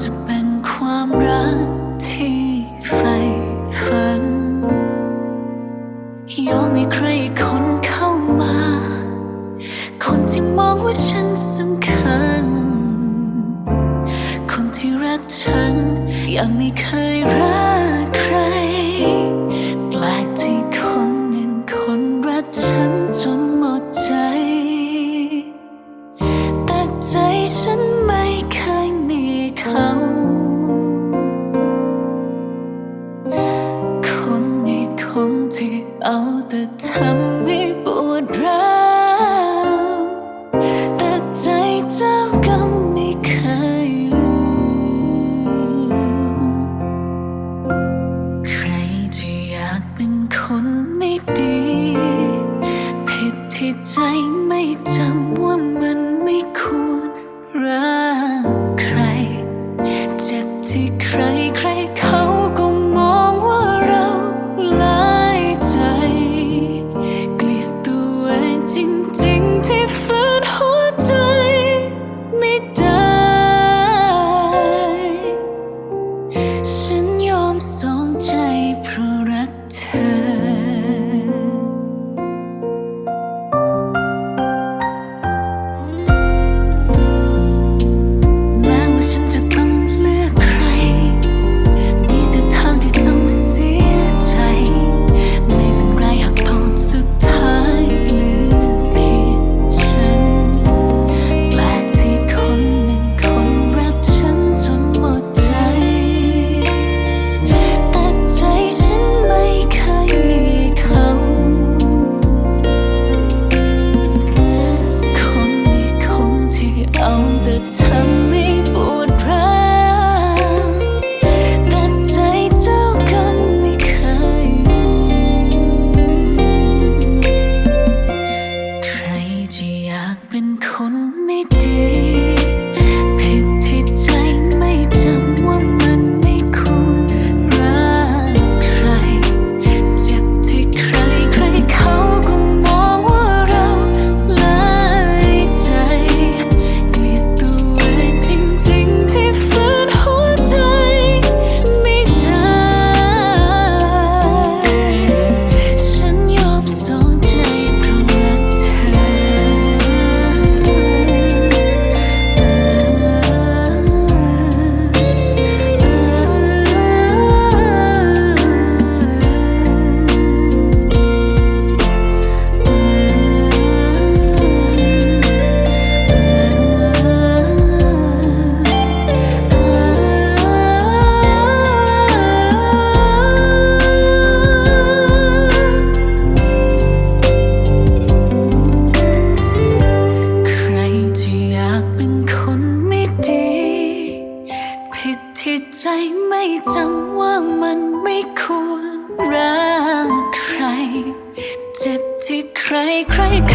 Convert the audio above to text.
จะเป็นความรักที่ใฝ่ฝัน ยอมให้ใครคนเข้ามา คนที่มองว่าฉันสำคัญ คนที่รักฉันยังไม่เคยรักใคร แปลกที่คนหนึ่งคนรักฉันจน แต่ทำให้ปวดร้าวแต่ใจเจ้าก็ไม่เคยลืม ใครจะอยากเป็นคนไม่ดี ผิดที่ใจไม่จำว่ามัน Me, dear. Craig.